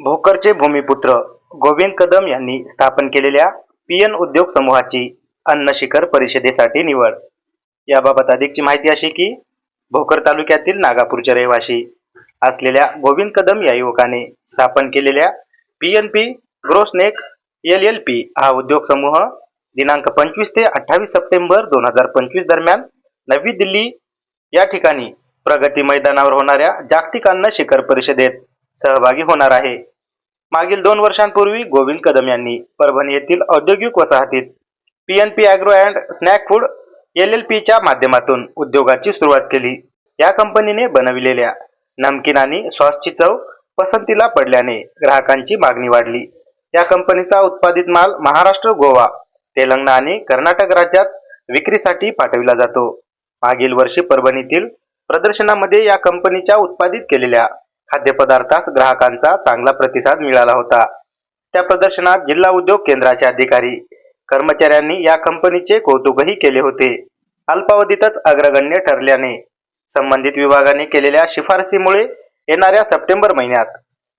भोकरचे भूमिपुत्र गोविंद कदम यांनी स्थापन केलेल्या पीएन उद्योग समूहाची अन्न शिखर परिषदेसाठी निवड. याबाबत अधिकची माहिती अशी की भोकर तालुक्यातील नागापूरचे रहिवासी असलेल्या गोविंद कदम या युवकाने स्थापन केलेल्या पी एन पी ग्रोस्नेक एल एल पी हा उद्योग समूह दिनांक पंचवीस ते अठ्ठावीस सप्टेंबर दोन हजार पंचवीस दरम्यान नवी दिल्ली या ठिकाणी प्रगती मैदानावर होणाऱ्या जागतिक अन्न शिखर परिषदेत सहभागी होणार आहे. मागील दोन वर्षांपूर्वी गोविंद कदम यांनी परभणी येथील औद्योगिक वसाहतीत PNP agro and snack food L L पीच्या माध्यमातून उद्योगाची सुरुवात केली. या कंपनीने बनविलेल्या नमकीन आणि सॉसची चव पसंतीला पडल्याने ग्राहकांची मागणी वाढली. या कंपनीचा उत्पादित माल महाराष्ट्र गोवा तेलंगणा आणि कर्नाटक राज्यात विक्रीसाठी पाठविला जातो. मागील वर्षी परभणीतील प्रदर्शनामध्ये या कंपनीच्या उत्पादित केलेल्या खाद्यपदार्थास ग्राहकांचा चांगला प्रतिसाद मिळाला होता. त्या प्रदर्शनात जिल्हा उद्योग केंद्राचे अधिकारी कर्मचाऱ्यांनी या कंपनीचे कौतुकही केले होते. अल्पावधीतच अग्रगण्य ठरल्याने संबंधित विभागाने केलेल्या शिफारसीमुळे येणाऱ्या सप्टेंबर महिन्यात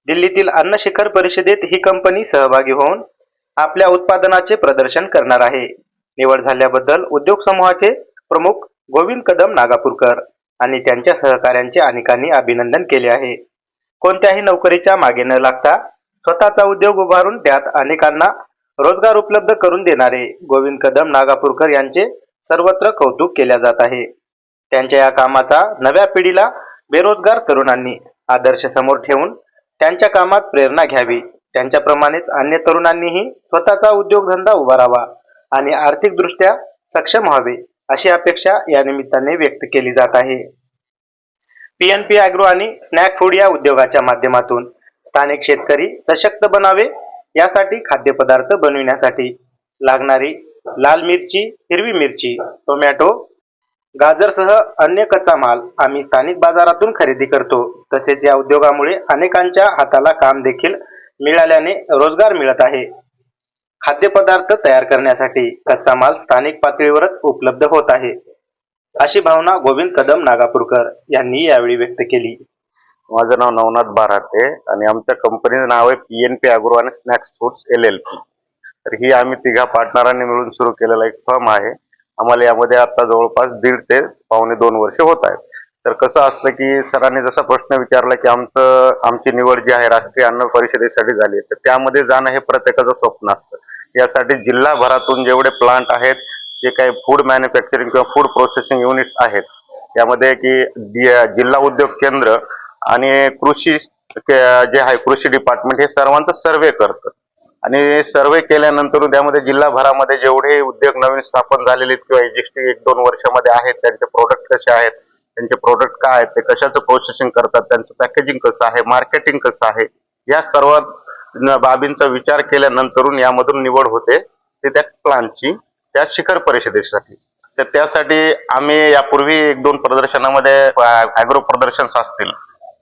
दिल्लीतील अन्न शिखर परिषदेत ही कंपनी सहभागी होऊन आपल्या उत्पादनाचे प्रदर्शन करणार आहे. निवड झाल्याबद्दल उद्योग समूहाचे प्रमुख गोविंद कदम नागापूरकर आणि त्यांच्या सहकाऱ्यांचे अनेकांनी अभिनंदन केले आहे. कोणत्याही नोकरीच्या मागे न लागता स्वतःचा उद्योग उभारून त्यात अनेकांना रोजगार उपलब्ध करून देणारे गोविंद कदम नागापूरकर यांचे सर्वत्र कौतुक केल्या जात आहे. त्यांच्या या कामाचा नव्या पिढीला बेरोजगार तरुणांनी आदर्श समोर ठेवून त्यांच्या कामात प्रेरणा घ्यावी. त्यांच्याप्रमाणेच अन्य तरुणांनीही स्वतःचा उद्योगधंदा उभारावा आणि आर्थिकदृष्ट्या सक्षम व्हावे अशी अपेक्षा या निमित्ताने व्यक्त केली जात आहे. पीएनपी अॅग्रो आणि स्नॅक फूड या उद्योगाच्या माध्यमातून स्थानिक शेतकरी सशक्त बनावे यासाठी खाद्यपदार्थ बनविण्यासाठी लागणारी लाल मिरची हिरवी मिरची टोमॅटो गाजरसह अन्य कच्चा माल आम्ही स्थानिक बाजारातून खरेदी करतो. तसेच या उद्योगामुळे अनेकांच्या हाताला काम देखील मिळाल्याने रोजगार मिळत आहे. खाद्यपदार्थ तयार करण्यासाठी कच्चा माल स्थानिक पातळीवरच उपलब्ध होत आहे. अशी भावना गोविंद कदम नागापूरकर यांनी यावेळी व्यक्त केली. माझं नाव नवनाथ बाराटे आणि आमच्या कंपनीचं नाव आहे पी एन पी अग्रो आणि snacks foods L L P तर ही आम्ही तिघा पार्टनरांनी मिळून सुरू केलेला एक फर्म आहे. आम्हाला यामध्ये आता जवळपास दीड ते पावणे दोन वर्ष होत आहेत. तर कसं असतं की सरांनी जसा प्रश्न विचारला की आमचं आमची निवड जी आहे राष्ट्रीय अन्न परिषदेसाठी झाली तर त्यामध्ये जाणं हे प्रत्येकाचं स्वप्न असतं. यासाठी जिल्हाभरातून जेवढे प्लांट आहेत जे काही फूड मॅन्युफॅक्चरिंग किंवा फूड प्रोसेसिंग युनिट्स आहेत त्यामध्ये की जिल्हा उद्योग केंद्र आणि कृषी जे आहे कृषी डिपार्टमेंट हे सर्वांचं सर्वे करतं. आणि सर्वे केल्यानंतर त्यामध्ये जिल्हाभरामध्ये जेवढे उद्योग नवीन स्थापन झालेले आहेत किंवा एक्झिस्टिंग एक दोन वर्षामध्ये आहेत त्यांचे प्रोडक्ट कसे आहेत त्यांचे प्रोडक्ट काय आहेत ते कशाचं प्रोसेसिंग करतात त्यांचं पॅकेजिंग कसं आहे मार्केटिंग कसं आहे या सर्व बाबींचा विचार केल्यानंतरून यामधून निवड होते. ते त्या प्लानची त्या शिखर परिषदेसाठी. तर त्यासाठी आम्ही यापूर्वी एक दोन प्रदर्शनामध्ये ॲग्रो प्रदर्शन्स असतील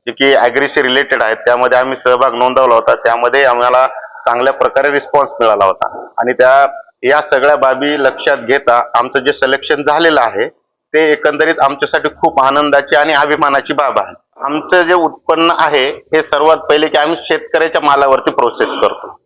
जे की ऍग्रीशी रिलेटेड आहेत त्यामध्ये आम्ही सहभाग नोंदवला होता. त्यामध्ये आम्हाला चांगल्या प्रकारे रिस्पॉन्स मिळाला होता. आणि त्या या सगळ्या बाबी लक्षात घेता आमचं जे सिलेक्शन झालेलं आहे ते एकंदरीत आमच्यासाठी खूप आनंदाची आणि अभिमानाची बाब आहे. आमचं जे उत्पन्न आहे हे सर्वात पहिले की आम्ही शेतकऱ्याच्या मालावरती प्रोसेस करतो.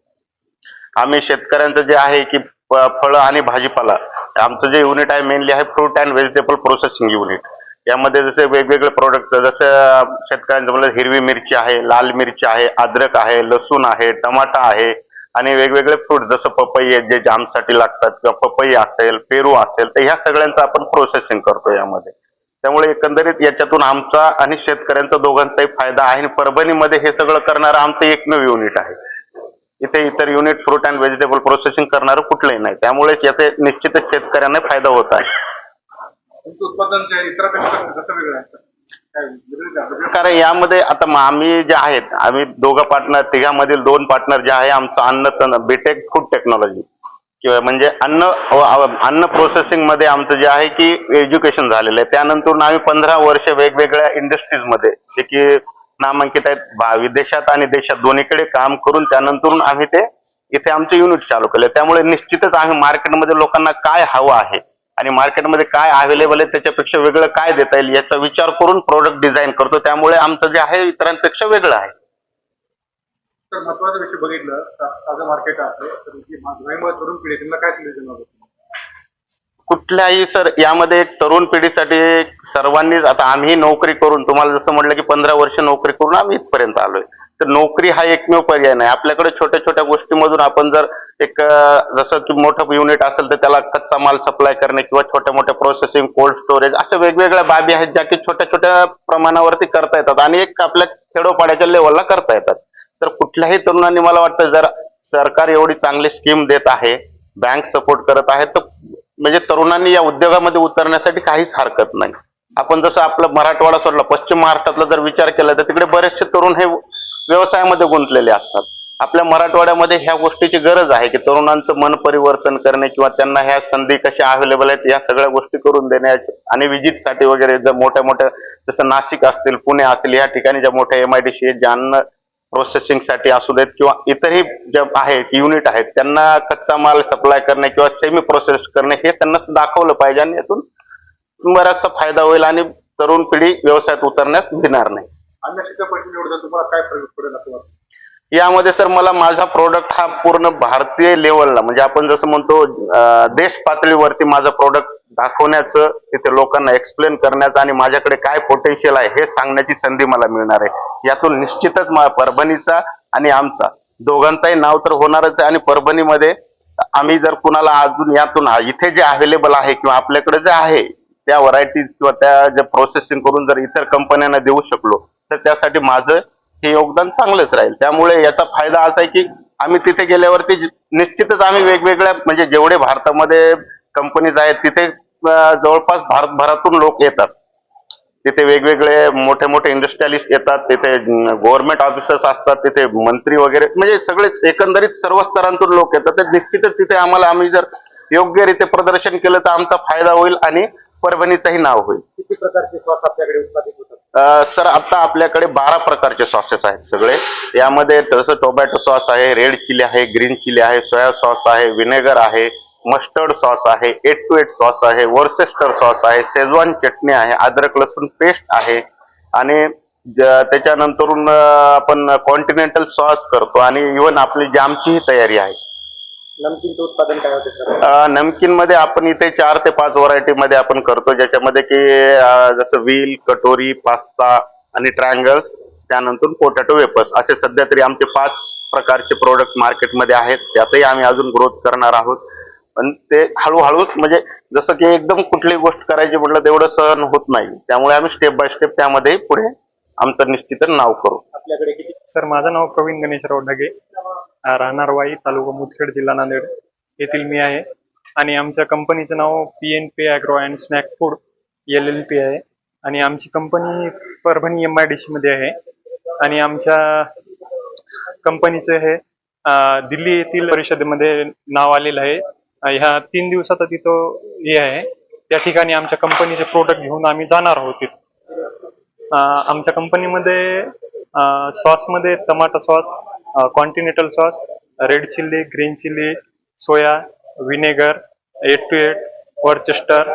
आम्ही शेतकऱ्यांचं जे आहे की फळं आणि भाजीपाला. आमचं जे युनिट आहे मेनली आहे fruit and vegetable processing unit यामध्ये जसे वेगवेगळे प्रोडक्ट जसं शेतकऱ्यांचं म्हणजे हिरवी मिरची आहे लाल मिरची आहे अद्रक आहे लसूण आहे टमाटा आहे आणि वेगवेगळे फ्रूट जसं पपई आहेत जे जामसाठी लागतात किंवा पपई असेल पेरू असेल तर ह्या सगळ्यांचं आपण प्रोसेसिंग करतो यामध्ये. त्यामुळे एकंदरीत याच्यातून आमचा आणि शेतकऱ्यांचा दोघांचाही फायदा आहे आणि परभणीमध्ये हे सगळं करणारं आमचं एकमेव युनिट आहे. इथे इतर unit fruit and vegetable processing करणारं कुठलंही नाही. त्यामुळे याचे निश्चितच शेतकऱ्यांना फायदा होत आहे. उत्पादन कारण यामध्ये आता आम्ही जे आहेत आम्ही दोघं पार्टनर तिघांमधील दोन पार्टनर जे आहे आमचं अन्न बीटेक फूड टेक्नॉलॉजी किंवा म्हणजे अन्न अन्न प्रोसेसिंगमध्ये आमचं जे आहे की एज्युकेशन झालेलं आहे. त्यानंतर आम्ही पंधरा वर्ष वेगवेगळ्या इंडस्ट्रीजमध्ये जे की नामांकित आहेत. भा- विदेशात आणि देशात दोन्हीकडे काम करून त्यानंतर आम्ही ते इथे आमचे युनिट चालू केले. त्यामुळे निश्चितच आम्ही मार्केटमध्ये लोकांना काय हवं आहे आणि मार्केटमध्ये काय अवेलेबल आहे त्याच्यापेक्षा वेगळं काय देता येईल याचा विचार करून प्रोडक्ट डिझाईन करतो. त्यामुळे आमचं जे आहे इतरांपेक्षा वेगळं आहे. तर महत्त्वाचा विषय बघितलं ताजं मार्केट आहे. तर काय कुठल्याही सर यामध्ये एक तरुण पिढीसाठी एक सर्वांनीच आता आम्ही नोकरी करून तुम्हाला जसं म्हटलं की पंधरा वर्ष नोकरी करून आम्ही इथपर्यंत आलोय. तर नोकरी हा एकमेव पर्याय नाही. आपल्याकडे छोट्या छोट्या गोष्टीमधून आपण जर एक जसं की मोठं युनिट असेल तर त्याला कच्चा माल सप्लाय करणे किंवा छोट्या मोठ्या प्रोसेसिंग कोल्ड स्टोरेज अशा वेगवेगळ्या बाबी आहेत ज्या की छोट्या छोट्या प्रमाणावरती करता येतात आणि एक आपल्या खेडोपाड्याच्या लेवलला करता येतात. तर कुठल्याही तरुणांनी मला वाटतं जर सरकार एवढी चांगली स्कीम देत आहे बँक सपोर्ट करत आहे तर म्हणजे तरुणांनी या उद्योगामध्ये उतरण्यासाठी काहीच हरकत नाही. आपण जसं आपलं मराठवाडा सोडला पश्चिम महाराष्ट्रातला जर विचार केला तर तिकडे बरेचसे तरुण हे व्यवसायामध्ये गुंतलेले असतात. आपल्या मराठवाड्यामध्ये ह्या गोष्टीची गरज आहे की तरुणांचं मन परिवर्तन करणे किंवा त्यांना ह्या संधी कशा अवेलेबल आहेत या सगळ्या गोष्टी करून देण्या आणि विजिटसाठी वगैरे जर मोठ्या मोठ्या जसं नाशिक असतील पुणे असेल या ठिकाणी ज्या मोठ्या एम आय डी सी आहेत अन्न प्रोसेसिंगसाठी असू देत किंवा इतरही जे आहेत युनिट आहेत त्यांना कच्चा माल सप्लाय करणे किंवा सेमी प्रोसेस करणे हे त्यांना दाखवलं पाहिजे आणि यातून बराचसा फायदा होईल आणि तरुण पिढी व्यवसायात उतरण्यास भिणार नाही. यामध्ये सर मला माझा प्रोडक्ट हा पूर्ण भारतीय लेवलला म्हणजे आपण जसं म्हणतो देश पातळीवरती माझं प्रोडक्ट दाखवण्याचं तिथे लोकांना एक्सप्लेन करण्याचं आणि माझ्याकडे काय पोटेन्शियल आहे हे सांगण्याची संधी मला मिळणार आहे. यातून निश्चितच परभणीचा आणि आमचा दोघांचाही नाव तर होणारच आहे आणि परभणीमध्ये आम्ही जर कुणाला अजून यातून इथे जे अवेलेबल आहे किंवा आपल्याकडे जे आहे त्या व्हरायटीज किंवा त्या जे प्रोसेसिंग करून जर इतर कंपन्यांना देऊ शकलो तर त्यासाठी माझं हे योगदान चांगलंच राहील. त्यामुळे याचा फायदा असा आहे की आम्ही तिथे गेल्यावरती निश्चितच आम्ही वेगवेगळ्या म्हणजे जेवढे भारतामध्ये कंपनीज आहेत तिथे जवळपास भारतभरातून लोक येतात. तिथे वेगवेगळे मोठे मोठे इंडस्ट्रियलिस्ट येतात तिथे गव्हर्नमेंट ऑफिसर्स असतात तिथे मंत्री वगैरे म्हणजे सगळेच एकंदरीत सर्व स्तरांतून लोक येतात. तर निश्चितच तिथे आम्हाला आम्ही जर योग्यरीत्या प्रदर्शन केलं तर आमचा फायदा होईल आणि परभणीचंही नाव होईल. किती प्रकारचे श्वास आपल्याकडे उत्पादित होतात? सर आता आपल्याकडे बारा प्रकारचे सॉसेस आहेत सगळे. यामध्ये तसं टोमॅटो सॉस आहे रेड चिली आहे ग्रीन चिली आहे सोया सॉस आहे विनेगर आहे मस्टर्ड सॉस आहे एट टू एट सॉस आहे वर्सेस्टर सॉस आहे शेजवान चटणी आहे अद्रक लसूण पेस्ट आहे. आणि त्याच्यानंतरून आपण कॉन्टिनेंटल सॉस करतो आणि इव्हन आपली जामचीही तयारी आहे. नमकीनचं उत्पादन काय होते नमकीन मध्ये आपण इथे चार ते पाच व्हरायटी मध्ये आपण करतो ज्याच्यामध्ये की जसं व्हील कटोरी पास्ता आणि ट्रायंगल्स त्यानंतर पोटॅटो वेपर्स असे सध्या तरी आमचे पाच प्रकारचे प्रोडक्ट मार्केटमध्ये आहेत त्यातही आम्ही अजून ग्रोथ करणार आहोत. पण ते हळूहळू म्हणजे जसं की एकदम कुठली गोष्ट करायची म्हटलं तेवढं सहन होत नाही. त्यामुळे आम्ही स्टेप बाय स्टेप त्यामध्ये पुढे आमचं निश्चित नाव करू. आपल्याकडे किती? सर माझं नाव प्रवीण गणेशराव ढगे. राहणार वाई तालुका मुदखेड जिल्हा नांदेड. येथील मी आहे. आणि आमच्या कंपनीचं नाव P N P agro and snack food L L P आहे. आणि आमची कंपनी परभणी एम आय डी मध्ये आहे. आणि आमच्या कंपनीचं हे दिल्ली येथील परिषदेमध्ये नाव आलेलं आहे. ह्या तीन दिवसात तिथं हे आहे त्या ठिकाणी आमच्या कंपनीचे प्रोडक्ट घेऊन आम्ही जाणार आहोत तिथं. आमच्या कंपनीमध्ये सॉसमध्ये tomato sauce continental sauce red chilli green chilli soya vinegar eight to eight Worcester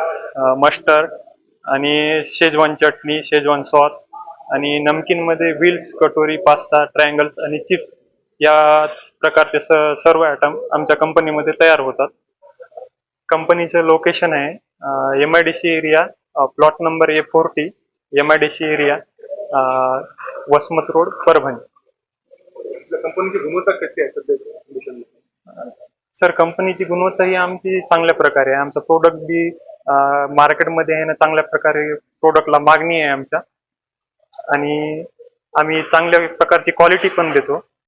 mustard आणि शेजवान चटणी शेजवान सॉस आणि नमकीनमध्ये व्हील्स कटोरी पास्ता ट्रायंगल्स आणि चिप्स या प्रकारचे स सर्व आयटम आमच्या कंपनीमध्ये तयार होतात कंपनीचं लोकेशन आहे M I D C area plot number A forty M I D C area Vasmat road Parbhani. कंपनीची गुणवत्ता कशी आहे सर कंपनीची गुणवत्ता ही आमची चांगल्या प्रकारे आहे. आमचं प्रोडक्ट बी मार्केटमध्ये आहे ना चांगल्या प्रकारे प्रोडक्टला मागणी आहे आमच्या. आणि आम्ही चांगल्या प्रकारची क्वालिटी पण देतो.